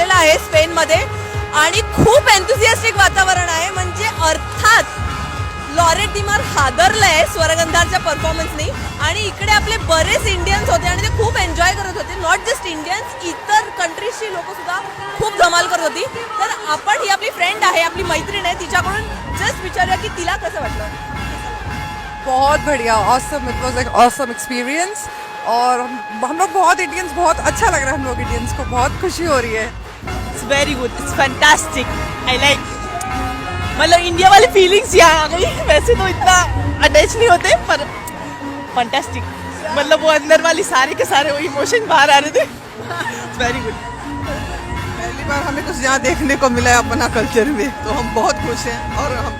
आहे स्पेनमध्ये. आणि खूप एन्थुसियास्टिक वातावरण आहे. म्हणजे अर्थात लॉरेट डिमार हादरलंय स्वरगंधारच्या परफॉर्मन्सनी आणि इकडे आपले बरेच इंडियन्स होते आणि ते खूप एन्जॉय करत होते. नॉट जस्ट इंडियन्स इतर कंट्रीजची लोक सुद्धा खूप धमाल करत होती. तर आपण ही आपली फ्रेंड आहे आपली मैत्रीण आहे. तिच्याकडून जस्ट विचारूया की तिला कसं वाटलं? बहुत बढ़िया ऑसम इट वॉज एक ऑसम एक्सपीरियंस और हम लोग बहुत इंडियंस बहुत अच्छा लग रहा है हम लोग इंडियंस को. बहुत खुशी हो रही है। Very good it's fantastic I like मतलब इंडिया वाली फीलिंग्स यहाँ आ गई। वैसे तो इतना अटैच नहीं होते पर फैंटास्टिक मतलब वो अंदर वाली सारे के सारे वो इमोशन बाहर आ रहे थे। वेरी गुड पहली बार हमें कुछ यहाँ देखने को मिला है अपना कल्चर में। तो हम बहुत खुश हैं और हम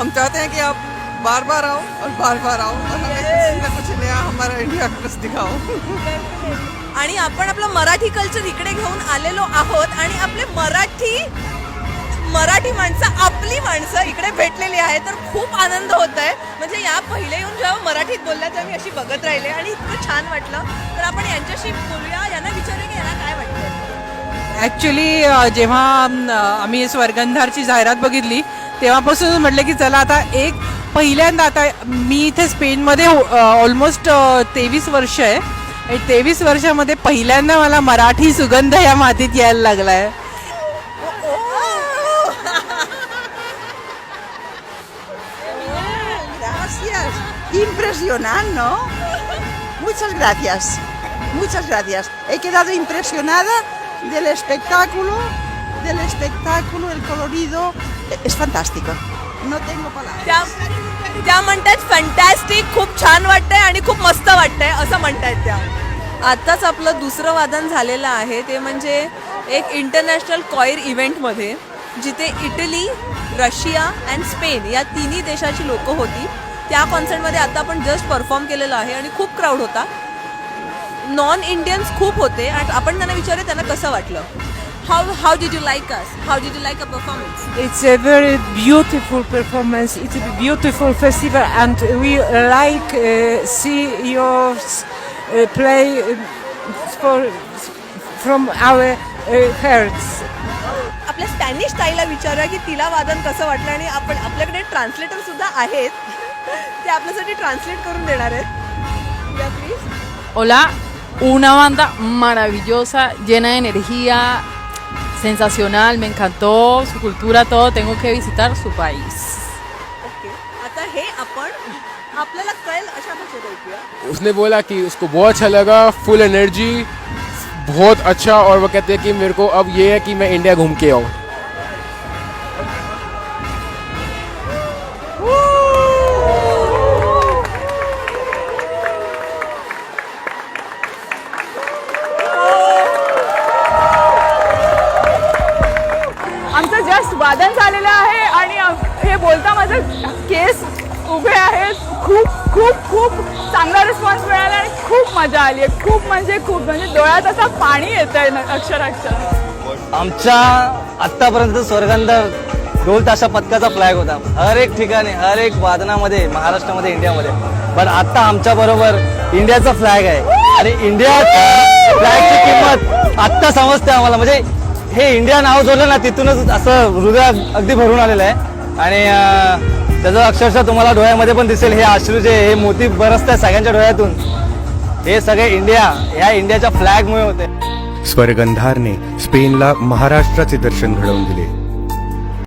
हम चाहते हैं कि आप बार बार आओ और बार बार आओ और हमें कुछ न कुछ नया हमारा इंडिया प्लस दिखाओ। आणि आपण आपलं मराठी कल्चर इकडे घेऊन आलेलो आहोत आणि आपले मराठी मराठी माणसं आपली माणसं इकडे भेटलेली आहे तर खूप आनंद होत आहे म्हणजे या पहिले येऊन जेव्हा मराठीत बोलल्या तेव्हा मी अशी बघत राहिले आणि इतकं छान वाटलं. तर आपण यांच्याशी बोलूया. यांना विचारूया की यांना काय वाटतं ॲक्च्युली जेव्हा आम्ही स्वर्गंधारची जाहिरात बघितली तेव्हापासून म्हटलं की चला आता एक पहिल्यांदा आता मी इथे स्पेनमध्ये ऑलमोस्ट तेवीस वर्ष आहे. तेवीस वर्षामध्ये पहिल्यांदा मला मराठी सुगंध या मातीत यायला लागला आहे Gracias. Impresionante, ¿no? Muchas gracias. Muchas gracias. He quedado impresionada del espectáculo, del espectáculo, el colorido. Es fantástico. No tengo palabras. त्या त्या म्हणतात फंटॅस्टिक खूप छान वाटतंय आणि खूप मस्त वाटतंय असं म्हणतायत त्या आत्ताच आपलं दुसरं वादन झालेलं आहे ते म्हणजे एक इंटरनॅशनल कॉयर इव्हेंटमध्ये जिथे इटली रशिया अँड स्पेन या तिन्ही देशाची लोकं होती. त्या कॉन्सर्टमध्ये आता आपण जस्ट परफॉर्म केलेलं आहे आणि खूप क्राऊड होता. नॉन इंडियन्स खूप होते आणि आपण त्यांना विचारूया त्यांना कसं वाटलं. How how did you like us how did you like a performance It's a very beautiful performance. It's a beautiful festival, and we like uh, see yours play uh, for from our uh, hearts. आपल्या Spanish ताईला विचारूया की तिला वादन कसं वाटलं आणि आपण आपल्याकडे ट्रान्सलेटर सुद्धा आहेत ते आपल्यासाठी ट्रान्सलेट करून देणार आहेत या please Hola, una banda maravillosa, llena de energía, sensacional, me encantó su cultura, todo. Tengo que visitar su país. Okay. आता हे आपण आपल्याला कळेल अशा भाषेत ऐकूया. उसने बोला कि उसको बहुत अच्छा लगा फुल एनर्जी बहुत अच्छा और वो कहते हैं कि मेरे को अब ये है कि मैं इंडिया घूम के आऊँ। आमचं जस्ट वादन झालेलं आहे आणि हे बोलता माझं केस उभे आहेत. खूप खूप खूप चांगला रिस्पॉन्स मिळाला आणि खूप मजा आली आहे. खूप म्हणजे खूप म्हणजे डोळ्यात असा पाणी येत आहे अक्षराक्षर आमच्या आत्तापर्यंत स्वर्गंध ढोल ताशा पथकाचा फ्लॅग होता. हर एक ठिकाणी हर एक वादनामध्ये महाराष्ट्रामध्ये इंडियामध्ये. पण आता आमच्या बरोबर इंडियाचा फ्लॅग आहे. आणि इंडिया फ्लॅगची किंमत आत्ता समजते आम्हाला. म्हणजे हे इंडिया नाव जोडलं ना तिथूनच असं हृदय अगदी भरून आलेलं आहे. आणि त्याचं अक्षरशः तुम्हाला डोळ्यामध्ये पण दिसेल हे अश्रू जे हे मोती बरसत आहे सगळ्यांच्या डोळ्यातून. हे सगळे इंडिया ह्या इंडियाच्या फ्लॅगमुळे होते. स्वर्गंधारने स्पेनला महाराष्ट्राचे दर्शन घडवून दिले.